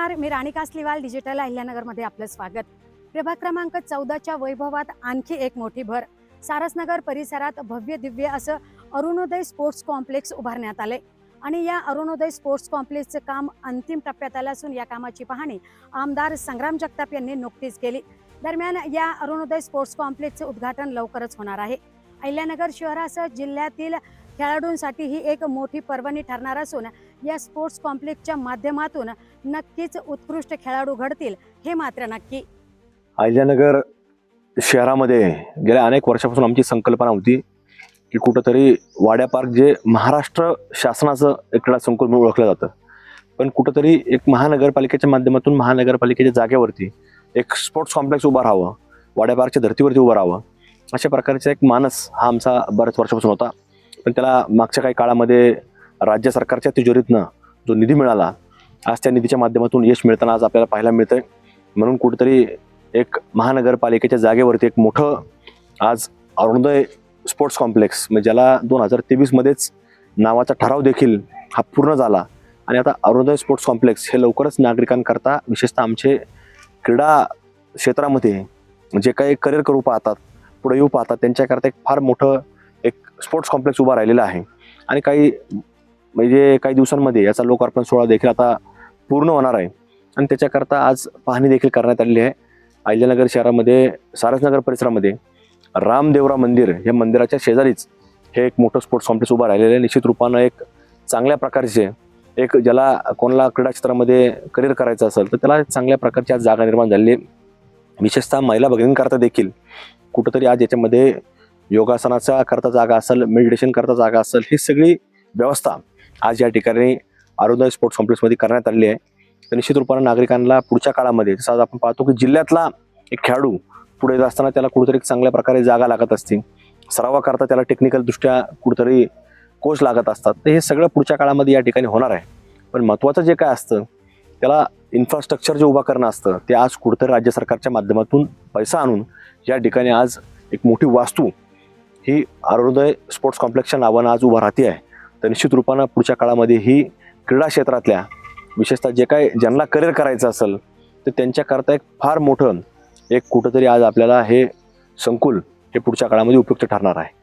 नमस्कार मी राणी कासलीवाल डिजिटल अहिल्यानगरमध्ये आपलं स्वागत. प्रभाग क्रमांक चौदाच्या वैभवात आणखी एक मोठी भर. सारसनगर परिसरात भव्य दिव्य असं अरुणोदय स्पोर्ट्स कॉम्प्लेक्स उभारण्यात आले आणि या अरुणोदय स्पोर्ट्स कॉम्प्लेक्सचं काम अंतिम टप्प्यात आलं असून या कामाची पाहणी आमदार संग्राम जगताप यांनी नुकतीच केली. दरम्यान या अरुणोदय स्पोर्ट्स कॉम्प्लेक्सचे उद्घाटन लवकरच होणार आहे. अहिल्यानगर शहरासह जिल्ह्यातील खेळाडूंसाठी ही एक मोठी पर्वणी ठरणार असून या स्पोर्ट्स कॉम्प्लेक्सच्या माध्यमातून नक्कीच उत्कृष्ट खेळाडू घडतील हे मात्र नक्की. अहिल्यानगर शहरामध्ये गेल्या अनेक वर्षापासून आमची संकल्पना होती की कुठंतरी वाड्या पार्क जे महाराष्ट्र शासनाचं एक क्रीडा संकुल म्हणून ओळखलं जातं. पण कुठंतरी एक महानगरपालिकेच्या माध्यमातून महानगरपालिकेच्या जागेवरती एक स्पोर्ट्स कॉम्प्लेक्स उभं राहावं वाड्या पार्कच्या धर्तीवरती उभं राहावं अशा प्रकारचा एक मानस हा आमचा बऱ्याच वर्षापासून होता. पण त्याला मागच्या काही काळामध्ये राज्य सरकारच्या तिजोरीतनं जो निधी मिळाला आज त्या निधीच्या माध्यमातून यश मिळताना आज आपल्याला पाहायला मिळतंय. म्हणून कुठेतरी एक महानगरपालिकेच्या जागेवरती एक मोठं आज अरुणोदय स्पोर्ट्स कॉम्प्लेक्स म्हणजे ज्याला दोन हजार तेवीसमध्येच नावाचा ठराव देखील हा पूर्ण झाला. आणि आता अरुणोदय स्पोर्ट्स कॉम्प्लेक्स हे लवकरच नागरिकांकरता विशेषतः आमचे क्रीडा क्षेत्रामध्ये जे काही करिअर करू पाहतात पुढे येऊ पाहतात त्यांच्याकरता एक फार मोठं एक स्पोर्ट्स कॉम्प्लेक्स उभा राहिलेला आहे. आणि काही म्हणजे काही दिवसांमध्ये याचा लोकार्पण सोहळा देखील आता पूर्ण होणार आहे. आणि त्याच्याकरता आज पाहणी देखील करण्यात आलेली आहे. अहिल्यानगर शहरामध्ये सारसनगर परिसरामध्ये रामदेवरा मंदिर या मंदिराच्या शेजारीच हे एक मोठं स्पोर्ट्स कॉम्प्लेक्स उभं राहिलेलं आहे. निश्चित रूपानं एक चांगल्या प्रकारचे एक ज्याला कोणाला क्रीडा क्षेत्रामध्ये करिअर करायचं असेल तर त्याला चांगल्या प्रकारची आज जागा निर्माण झालेली आहे. विशेषतः महिला भगिनींकरता देखील कुठंतरी आज याच्यामध्ये योगासनाचा करता जागा असेल मेडिटेशन करता जागा असेल ही सगळी व्यवस्था आज या ठिकाणी अरुणोदय स्पोर्ट्स कॉम्प्लेक्समध्ये करण्यात आलेली आहे. तर निश्चित रूपाने नागरिकांना पुढच्या काळामध्ये जसं आज आपण पाहतो की जिल्ह्यातला एक खेळाडू पुढे जात असताना त्याला कुठेतरी एक चांगल्या प्रकारे जागा लागत असते. सरावाकरता त्याला टेक्निकल दृष्ट्या कुठेतरी कोच लागत असतात. तर हे सगळं पुढच्या काळामध्ये या ठिकाणी होणार आहे. पण महत्त्वाचं जे काय असतं त्याला इन्फ्रास्ट्रक्चर जे उभा करणं असतं ते आज कुठेतरी राज्य सरकारच्या माध्यमातून पैसा आणून या ठिकाणी आज एक मोठी वास्तू ही अरुणोदय स्पोर्ट्स कॉम्प्लेक्सच्या नावानं आज उभा राहते आहे. तर निश्चित रूपानं पुढच्या काळामध्ये ही क्रीडा क्षेत्रातल्या विशेषतः जे काय ज्यांना करिअर करायचं असेल तर त्यांच्याकरता एक फार मोठं एक कुठंतरी आज आपल्याला हे संकुल हे पुढच्या काळामध्ये उपयुक्त ठरणार आहे.